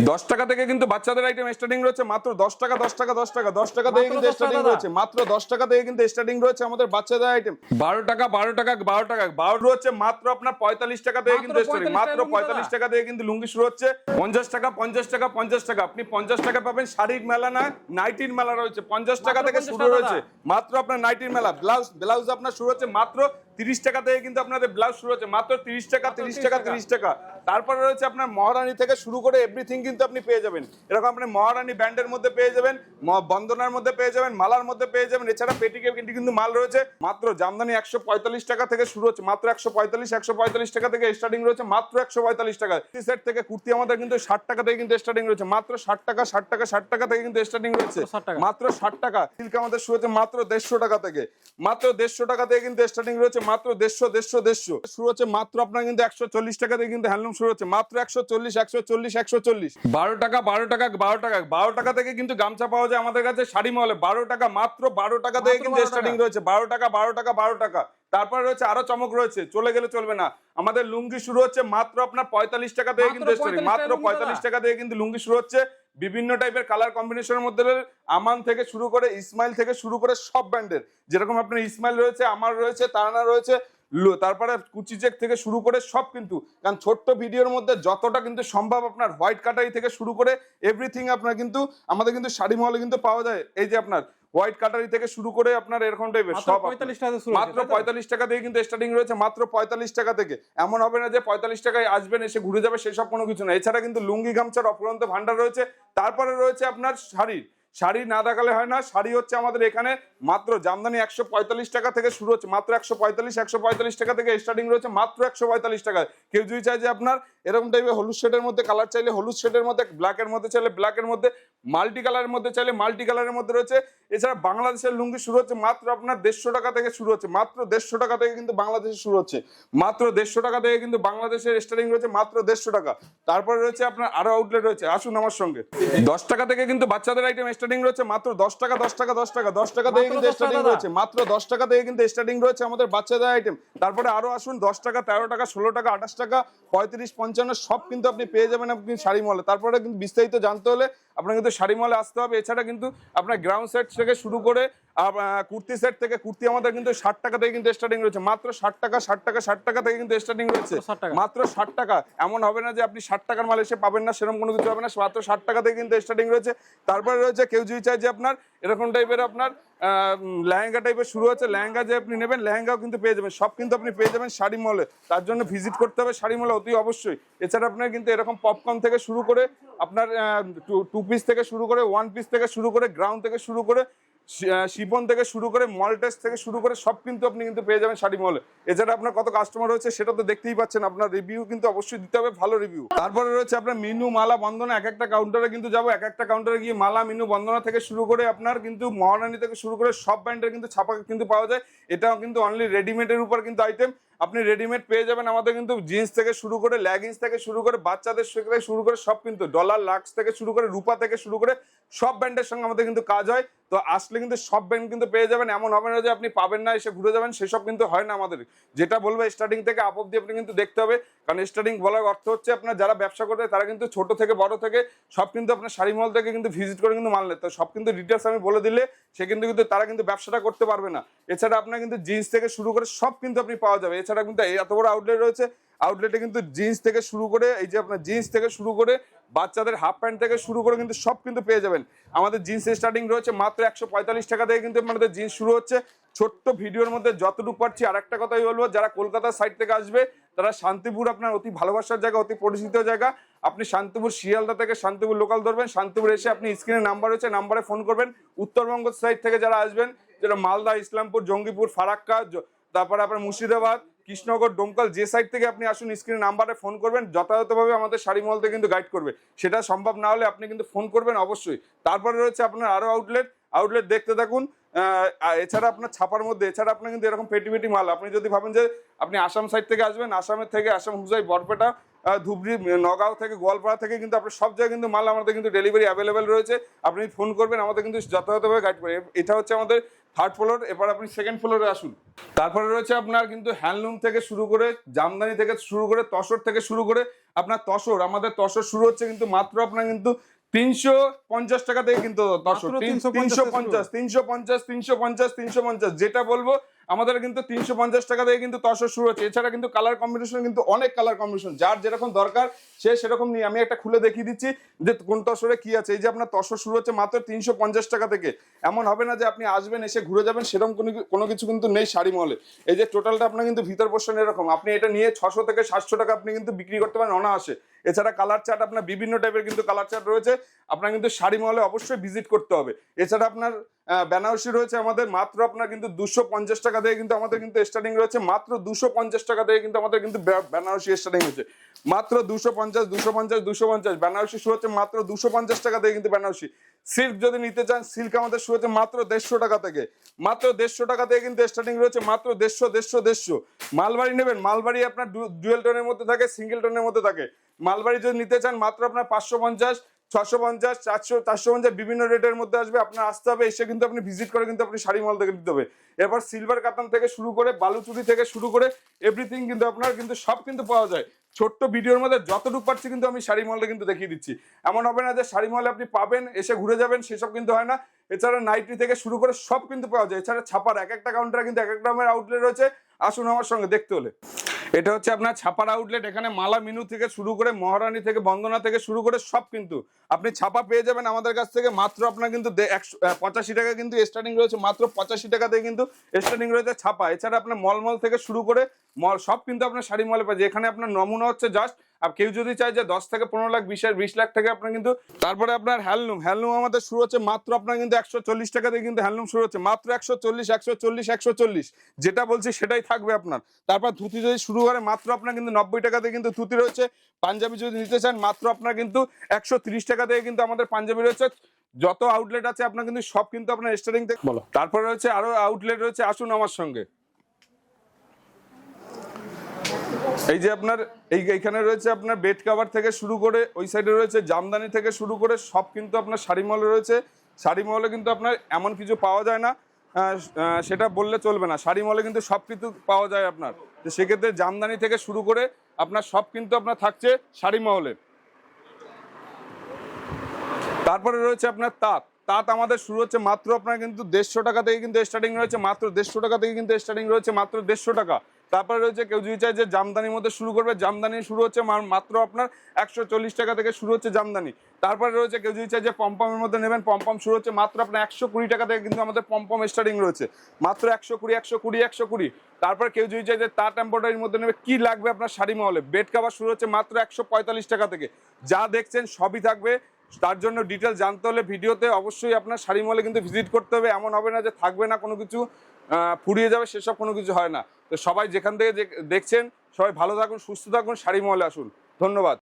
দশ টাকা থেকে কিন্তু বাচ্চাদের আইটেম স্টার্টিং রয়েছে মাত্র দশ টাকা দশ টাকা দশ টাকা দশ টাকা থেকে কিন্তু স্টার্টিং রয়েছে মাত্র দশ টাকা থেকে কিন্তু স্টার্টিং রয়েছে আমাদের বাচ্চাদের আইটেম বারো টাকা বারো টাকা বারো টাকা বারো রয়েছে মাত্র আপনার পঁয়তাল্লিশ টাকা থেকে কিন্তু স্টার্টিং মাত্র পঁয়তাল্লিশ টাকা থেকে কিন্তু লুঙ্গি শুরু হচ্ছে পঞ্চাশ টাকা পঞ্চাশ টাকা পঞ্চাশ টাকা। আপনি পঞ্চাশ টাকা পাবেন শাড়ির মেলা না নাইটির মেলা রয়েছে পঞ্চাশ টাকা থেকে শুরু রয়েছে মাত্র আপনার নাইটির মেলা। ব্লাউজ ব্লাউজ আপনার শুরু হচ্ছে মাত্র তিরিশ টাকা থেকে কিন্তু আপনাদের ব্লাউজ শুরু হচ্ছে মাত্র তিরিশ টাকা তিরিশ টাকা টাকা। তিরিশ টাকা। তারপরে রয়েছে আপনার মহারানী থেকে শুরু করে এভরিথিং কিন্তু আপনি পেয়ে যাবেন। এরকম আপনি মহারানী ব্যান্ডের মধ্যে পেয়ে যাবেন বন্দনার মধ্যে পেয়ে যাবেন মালার মধ্যে পেয়ে যাবেন। এছাড়া পেটিকে কিন্তু কিন্তু মাল রয়েছে। মাত্র জামদানি একশো পঁয়তাল্লিশ টাকা থেকে শুরু হচ্ছে। মাত্র একশো পঁয়তাল্লিশ একশো পঁয়তাল্লিশ টাকা থেকে স্টার্টিং রয়েছে। মাত্র একশো পঁয়তাল্লিশ টাকা। সেট থেকে কুর্তি আমাদের কিন্তু ষাট টাকা থেকে কিন্তু স্টার্টিং রয়েছে। মাত্র ষাট টাকা ষাট টাকা ষাট টাকা থেকে কিন্তু স্টার্টিং রয়েছে। 60 টাকা। মাত্র ষাট টাকা। সিল্ক আমাদের শুরু হচ্ছে মাত্র দেড়শো টাকা থেকে। মাত্র দেড়শো টাকা থেকে কিন্তু স্টার্টিং রয়েছে। মাত্র দেড়শো দেড়শো দেড়শো। শুরু হচ্ছে মাত্র আপনার কিন্তু একশো চল্লিশ টাকা থেকে কিন্তু হ্যান্ডলুম শুরু হচ্ছে। মাত্র একশো চল্লিশ একশো চল্লিশ একশো চল্লিশ। বারো টাকা বারো টাকা বারো টাকা বারো টাকা থেকে কিন্তু গামছা পাওয়া যায় আমাদের কাছে শাড়ি মহলে। বারো টাকা মাত্র বারো টাকা থেকে কিন্তু স্টার্টিং রয়েছে। বারো টাকা বারো টাকা বারো টাকা। তারপরে রয়েছে আরও চমক রয়েছে। চলে গেলে চলবে না। আমাদের লুঙ্গি শুরু হচ্ছে মাত্র আপনার পঁয়তাল্লিশ টাকা থেকে কিন্তু মাত্র পঁয়তাল্লিশ টাকা থেকে কিন্তু লুঙ্গি শুরু হচ্ছে। বিভিন্ন টাইপের কালার কম্বিনেশনের মধ্যে আমান থেকে শুরু করে ইসমাইল থেকে শুরু করে সব ব্র্যান্ডের যেরকম আপনার ইসমাইল রয়েছে আমার রয়েছে তারানা রয়েছে তারপরে কুচি চেক থেকে শুরু করে সব কিন্তু কারণ ছোট্ট ভিডিওর মধ্যে যতটা কিন্তু সম্ভব আপনার হোয়াইট কাটারি থেকে শুরু করে এভরিথিং আপনার কিন্তু আমাদের কিন্তু শাড়ি মহলে কিন্তু পাওয়া যায়। এই যে আপনার হোয়াইট কাটারি থেকে শুরু করে আপনার এরকম টাইপের সব আপনার। 45 টাকা থেকে শুরু হচ্ছে, মাত্র পঁয়তাল্লিশ টাকা থেকে কিন্তু স্টার্টিং রয়েছে মাত্র পঁয়তাল্লিশ টাকা থেকে। এমন হবে না যে পঁয়তাল্লিশ টাকায় আসবেন এসে ঘুরে যাবে সেসব কোনো কিছু না। এছাড়া কিন্তু লুঙ্গি গামছার অফুরন্ত ভান্ডার রয়েছে তারপরে রয়েছে আপনার শাড়ি শাড়ি না দেখালে হয় না, শাড়ি হচ্ছে আমাদের এখানে মাত্র জামদানি একশো পঁয়তাল্লিশ টাকা থেকে শুরু হচ্ছে, মাত্র একশো পঁয়তাল্লিশ একশো পঁয়তাল্লিশ টাকা থেকে স্টার্টিং রয়েছে, মাত্র একশো পঁয়তাল্লিশ টাকা কেউ যদি চাই যে আপনার এরকম টাইপের হলুদ শেডের মধ্যে কালার চাইলে হলুদ শেডের মধ্যে ব্ল্যাকের মধ্যে চাইলে ব্ল্যাকের মধ্যে মাল্টি কালারের মধ্যে চাইলে মাল্টি কালারের মধ্যে রয়েছে। এছাড়া বাংলাদেশের লুঙ্গি শুরু হচ্ছে মাত্র আপনার দেড়শো টাকা থেকে শুরু হচ্ছে, মাত্র দেড়শো টাকা থেকে কিন্তু বাংলাদেশে শুরু হচ্ছে। মাত্র দেড়শো টাকা থেকে কিন্তু বাংলাদেশের স্টার্টিং রয়েছে মাত্র দেড়শো টাকা। তারপরে রয়েছে আপনার আরও আউটলেট রয়েছে, আসুন আমার সঙ্গে। দশ টাকা থেকে কিন্তু বাচ্চাদের আইটেম স্টার্টিং রয়েছে মাত্র দশ টাকা দশ টাকা দশ টাকা দশ টাকা থেকে কিন্তু স্টার্টিং রয়েছে মাত্র দশ টাকা থেকে কিন্তু স্টার্টিং রয়েছে আমাদের বাচ্চাদের আইটেম তারপরে আরও আসুন দশ টাকা তেরো টাকা ষোলো টাকা আঠাশ টাকা পঁয়ত্রিশ পঞ্চান্ন সব কিন্তু আপনি পেয়ে যাবেন আপনি শাড়ি মলে। তারপরে কিন্তু বিস্তারিত জানতে হলে আপনার কিন্তু শাড়ি মলে আসতে হবে। এছাড়া কিন্তু আপনার গ্রাউন্ড সেট থেকে শুরু করে কুর্তি সেট থেকে কুর্তি আমাদের কিন্তু ষাট টাকা থেকে কিন্তু স্টার্টিং রয়েছে। মাত্র ষাট টাকা ষাট টাকা ষাট টাকা থেকে কিন্তু স্টার্টিং রয়েছে। 60 টাকা। মাত্র ষাট টাকা। এমন হবে না যে আপনি ষাট টাকার মাল এসে পাবেন না সেরকম কোনো কিছু হবে না। মাত্র ষাট টাকা থেকে কিন্তু স্টার্টিং রয়েছে। তারপরে রয়েছে কেউ যদি চাই যে আপনার এরকম টাইপের আপনার লেহেঙ্গা টাইপের শুরু হচ্ছে লেহেঙ্গা যে আপনি নেবেন লেহেঙ্গাও কিন্তু পেয়ে যাবেন। সব কিন্তু আপনি পেয়ে যাবেন শাড়ি মলে। তার জন্য ভিজিট করতে হবে শাড়ি মলে অতি অবশ্যই। এছাড়া আপনার কিন্তু এরকম পপকর্ন থেকে শুরু করে আপনার টু পিস থেকে শুরু করে ওয়ান পিস থেকে শুরু করে গ্রাউন্ড থেকে শুরু করে শিপন থেকে শুরু করে মল টেস্ট থেকে শুরু করে সব কিন্তু আপনি কিন্তু পেয়ে যাবেন শাড়ি মলে। এছাড়া আপনার কত কাস্টমার রয়েছে সেটা তো দেখতেই পাচ্ছেন, আপনার রিভিউ কিন্তু অবশ্যই দিতে হবে, ভালো রিভিউ তারপরে রয়েছে আপনার মিনু মালা বন্দনা, এক একটা কাউন্টারে কিন্তু যাব, এক একটা কাউন্টারে গিয়ে মালা, মিনু বন্দনা থেকে শুরু করে আপনার কিন্তু মহারানী থেকে শুরু করে সব ব্র্যান্ডের কিন্তু ছাপা কিন্তু পাওয়া যায়। এটাও কিন্তু অনলি রেডিমেডের উপর কিন্তু আইটেম আপনি রেডিমেড পেয়ে যাবেন আমাদের কিন্তু জিন্স থেকে শুরু করে লেগিংস থেকে শুরু করে বাচ্চাদের থেকে শুরু করে সব কিন্তু ডলার লাক্স থেকে শুরু করে রূপা থেকে শুরু করে সব ব্র্যান্ডের সঙ্গে আমাদের কিন্তু কাজ হয়। তো আসলে কিন্তু সব ব্র্যান্ড কিন্তু পেয়ে যাবেন, এমন হবে না যে আপনি পাবেন না, এসে ঘুরে যাবেন, সেসব কিন্তু হয় না আমাদের। যেটা বলব স্টার্টিং থেকে আপ অব্দি আপনি কিন্তু দেখতে হবে। কারণ স্টার্টিং বলার অর্থ হচ্ছে আপনার যারা ব্যবসা করবে, তারা কিন্তু ছোট থেকে, বড় থেকে সব কিন্তু আপনার শাড়ি থেকে কিন্তু ভিজিট করে কিন্তু মাল নেয়। তো সব কিন্তু ডিটেলস আমি বলে দিলে সে কিন্তু কিন্তু তারা কিন্তু ব্যবসাটা করতে পারবে না। এছাড়া আপনার কিন্তু জিন্স থেকে শুরু করে সব কিন্তু আপনি পাওয়া যাবে। এছাড়া কিন্তু এত বড় আউটলেট রয়েছে। আউটলেটে কিন্তু জিন্স থেকে শুরু করে, এই যে আপনার জিন্স থেকে শুরু করে, বাচ্চাদের হাফ প্যান্ট থেকে শুরু করে কিন্তু সব কিন্তু পেয়ে যাবেন। আমাদের জিন্স স্টার্টিং রয়েছে মাত্র একশো পঁয়তাল্লিশ টাকা থেকে কিন্তু আমাদের জিন্স শুরু হচ্ছে। ছোট্ট ভিডিওর মধ্যে যতটুকু পারছি আর একটা কথাই বলব, যারা কলকাতার সাইড থেকে আসবে, তারা শান্তিপুর আপনার অতি ভালোবাসার জায়গা, অতি পরিচিত জায়গা। আপনি শান্তিপুর শিয়ালদা থেকে শান্তিপুর লোকাল ধরবেন, শান্তিপুর এসে আপনি স্ক্রিনে নাম্বার রয়েছে নাম্বারে ফোন করবেন। উত্তরবঙ্গ সাইড থেকে যারা আসবেন, যেটা মালদা, ইসলামপুর, জঙ্গিপুর, ফারাক্কা তারপরে আপনার মুর্শিদাবাদ কৃষ্ণনগর ডোমকল, যে সাইড থেকে আপনি আসুন স্ক্রিনে নাম্বারে ফোন করবেন, যথাযথভাবে আমাদের শাড়ি মহলতে কিন্তু গাইড করবে। সেটা সম্ভব না হলে আপনি কিন্তু ফোন করবেন অবশ্যই। তারপরে রয়েছে আপনার আরও আউটলেট আউটলেট দেখতে থাকুন। এছাড়া আপনার ছাপার মধ্যে, এছাড়া আপনার কিন্তু এরকম পেটি পেটি মাল। আপনি যদি ভাবেন যে আপনি আসাম সাইড থেকে আসবেন, আসামের থেকে আসাম হুজাই, বরপেটা ধুবড়ি নগাঁও থেকে গোয়ালপাড়া থেকে কিন্তু আপনার সব জায়গায় কিন্তু মাল আমাদের কিন্তু ডেলিভারি অ্যাভেলেবেল রয়েছে। আপনি ফোন করবেন, আমাদের কিন্তু যথাযথভাবে গাইড করবে। এটা হচ্ছে আমাদের থার্ড ফ্লোর এবার আপনি সেকেন্ড ফ্লোরে আসুন। তারপরে রয়েছে আপনার কিন্তু হ্যান্ডলুম থেকে শুরু করে জামদানি থেকে শুরু করে তসর থেকে শুরু করে আপনার তসর। আমাদের তসর শুরু হচ্ছে কিন্তু মাত্র আপনার কিন্তু তিনশো পঞ্চাশ টাকা থেকে কিন্তু তসর। তিনশো 350 পঞ্চাশ তিনশো পঞ্চাশ তিনশো পঞ্চাশ তিনশো পঞ্চাশ যেটা বলব আমাদের কিন্তু তিনশো পঞ্চাশ টাকা থেকে কিন্তু তসর শুরু হচ্ছে। এছাড়া কিন্তু কালার কম্বিনেশন কিন্তু অনেক কালার কম্বিনেশন যার যেরকম দরকার, সে সেরকম নিয়ে। আমি একটা খুলে দেখিয়ে দিচ্ছি যে কোন তসরে কি আছে। এই যে আপনার তসর শুরু হচ্ছে মাত্র তিনশো পঞ্চাশ টাকা থেকে। এমন হবে না যে আপনি আসবেন, এসে ঘুরে যাবেন, সেরকম কোনো কোনো কিছু কিন্তু নেই শাড়ি মলে এই যে টোটালটা আপনার কিন্তু ভিতর পোর্শন এরকম। আপনি এটা নিয়ে ছশো থেকে সাতশো টাকা আপনি কিন্তু বিক্রি করতে পারেন অনায়াসে। এছাড়া কালার চার্ট আপনার বিভিন্ন টাইপের কিন্তু কালার চার্ট রয়েছে। আপনার কিন্তু শাড়ি মহলে অবশ্যই ভিজিট করতে হবে। এছাড়া আপনার বেনারসি রয়েছে আমাদের, মাত্র আপনার কিন্তু দুশো পঞ্চাশ টাকা থেকে কিন্তু আমাদের কিন্তু স্টার্টিং রয়েছে, মাত্র দুশো পঞ্চাশ টাকা থেকে কিন্তু আমাদের কিন্তু বেনারসি স্টার্টিং হয়েছে। মাত্র দুশো পঞ্চাশ দুশো পঞ্চাশ দুশো পঞ্চাশ বেনারসি শুরু হচ্ছে মাত্র দুশো পঞ্চাশ টাকা থেকে কিন্তু বেনারসি সিল্ক যদি নিতে চান সিল্ক আমাদের শুরু হচ্ছে মাত্র দেড়শো টাকা থেকে। মাত্র দেড়শো টাকা থেকে কিন্তু স্টার্টিং রয়েছে, মাত্র দেড়শো দেড়শো দেড়শো। মালবাড়ি নেবেন, মালবাড়ি আপনার ডুয়েল টোনের মধ্যে থাকে, সিঙ্গেল টনের মধ্যে থাকে। মালবাড়ি যদি নিতে চান, মাত্র আপনার পাঁচশো পঞ্চাশ। ছশো পঞ্চাশ, চারশো চারশো পঞ্চাশ বিভিন্ন রেটের মধ্যে আসবে। আপনার আসতে হবে, এসে কিন্তু আপনি ভিজিট করে কিন্তু আপনি শাড়ি মল থেকে নিতে হবে। এরপর সিলভার কাতান থেকে শুরু করে, বালুচুরি থেকে শুরু করে এভরিথিং কিন্তু আপনার কিন্তু সব কিন্তু পাওয়া যায়। ছোট্ট ভিডিওর মধ্যে যতটুকু পারছি কিন্তু আমি শাড়ি মহলে কিন্তু দেখিয়ে দিচ্ছি। এমন হবে না যে শাড়ি মহলে আপনি পাবেন, এসে ঘুরে যাবেন, সেসব কিন্তু হয় না। এছাড়া নাইটি থেকে শুরু করে সব কিন্তু পাওয়া যায়। এছাড়া ছাপার এক একটা কাউন্টারে কিন্তু এক এক রকমের আউটলেট রয়েছে। আসুন আমার সঙ্গে, দেখতে হলে। এটা হচ্ছে আপনার ছাপার আউটলেট এখানে মালা মিনু থেকে শুরু করে, মহারানী থেকে, বন্দনা থেকে শুরু করে সব কিন্তু আপনি ছাপা পেয়ে যাবেন আমাদের কাছ থেকে। মাত্র আপনার কিন্তু পঁচাশি টাকা কিন্তু স্টার্টিং রয়েছে, মাত্র পঁচাশি টাকা দিয়ে কিন্তু স্টার্টিং রয়েছে ছাপা। এছাড়া আপনার মলমল থেকে শুরু করে মল সব কিন্তু আপনার শাড়ি মলে পাচ্ছে এখানে আপনার নমুনা হচ্ছে জাস্ট আর কেউ যদি চায় যে দশ থেকে পনেরো লাখ বিশ বিশ লাখ থেকে আপনার কিন্তু তারপরে আপনার হ্যান্ডলুম। হ্যান্ডলুম আমাদের শুরু হচ্ছে মাত্র আপনার কিন্তু একশো চল্লিশ টাকা থেকে কিন্তু হ্যান্ডলুম শুরু হচ্ছে। মাত্র একশো চল্লিশ একশো চল্লিশ একশো চল্লিশ। যেটা বলছি সেটাই থাকবে আপনার। তারপর ধুতি যদি শুরু করে মাত্র আপনার কিন্তু নব্বই টাকা থেকে কিন্তু ধুতি রয়েছে। পাঞ্জাবি যদি নিতে চান মাত্র আপনার কিন্তু একশো তিরিশ টাকা থেকে কিন্তু আমাদের পাঞ্জাবি রয়েছে। যত আউটলেট আছে আপনার কিন্তু সব কিন্তু আপনার স্টারিং থেকে বলো। তারপরে রয়েছে আরও আউটলেট রয়েছে আসুন আমার সঙ্গে। এই যে আপনার, এই এইখানে রয়েছে আপনার বেড কাভার থেকে শুরু করে ওই সাইডে রয়েছে জামদানি থেকে শুরু করে সব কিন্তু আপনার শাড়ি মহলে রয়েছে। শাড়ি মহলে কিন্তু আপনার এমন কিছু পাওয়া যায় না সেটা বললে চলবে না। শাড়ি মহলে কিন্তু সব কিছু পাওয়া যায় আপনার। তো সেক্ষেত্রে জামদানি থেকে শুরু করে আপনার সব কিন্তু আপনার থাকছে শাড়ি মহলে। তারপরে রয়েছে আপনার তাঁত। তাঁত আমাদের শুরু হচ্ছে মাত্র আপনার কিন্তু দেড়শো টাকা থেকে কিন্তু স্টার্টিং রয়েছে, মাত্র দেড়শো টাকা থেকে কিন্তু স্টার্টিং রয়েছে, মাত্র দেড়শো টাকা। তারপরে রয়েছে কেউ যদি চায় যে জামদানির মধ্যে শুরু করবে, জামদানি শুরু হচ্ছে মাত্র আপনার একশো চল্লিশ টাকা থেকে শুরু হচ্ছে জামদানি। তারপরে রয়েছে কেউ যদি চায় যে পম্পমের মধ্যে নেবেন পম্পম শুরু হচ্ছে মাত্র আপনার একশো কুড়ি টাকা থেকে কিন্তু আমাদের পম্পম স্টার্টিং রয়েছে। মাত্র একশো কুড়ি একশো কুড়ি একশো কুড়ি। তারপর কেউ যদি চায় যে তাঁত এম্ব্রয়ডারির মধ্যে নেবে, কি লাগবে আপনার শাড়ি মহলে? বেড কাভার শুরু হচ্ছে মাত্র একশো পঁয়তাল্লিশ টাকা থেকে। যা দেখছেন সবই থাকবে। তার জন্য ডিটেল জানতে হলে ভিডিওতে অবশ্যই আপনার শাড়ি মলে কিন্তু ভিজিট করতে হবে। এমন হবে না যে থাকবে না, কোনো কিছু ফুরিয়ে যাবে, সেসব কোনো কিছু হয় না। তো সবাই যেখান থেকে দেখছেন, সবাই ভালো থাকুন, সুস্থ থাকুন, শাড়ি মহলে আসুন। ধন্যবাদ।